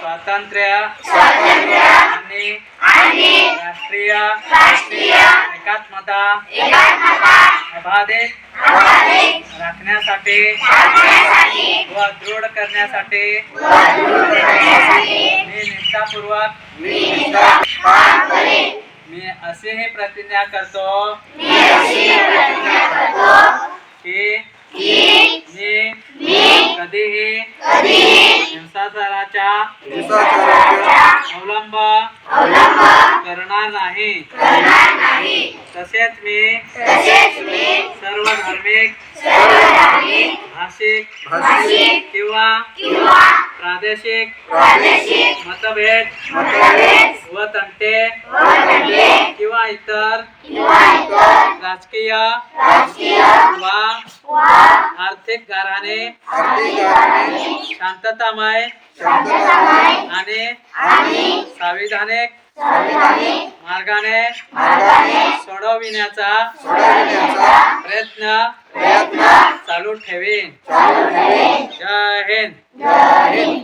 स्वातंत्र्य आणि राष्ट्रीय एकात्मता अबाधित राखण्यासाठी व दृढ करण्यासाठी मी निष्ठापूर्वक मी अशीही प्रतिज्ञा करतो की मी कधीही हिंसाचाराचा अवलंब करणार नाही. तसेच मी सर्व धार्मिक भाषिक किंवा प्रादेशिक मतभेद व तंटे किंवा इतर राजकीय वा आर्थिक गाराने शांततामय आणि संविधानिक मार्गाने सोडविण्याचा प्रयत्न चालू ठेवीन. जय हिंद.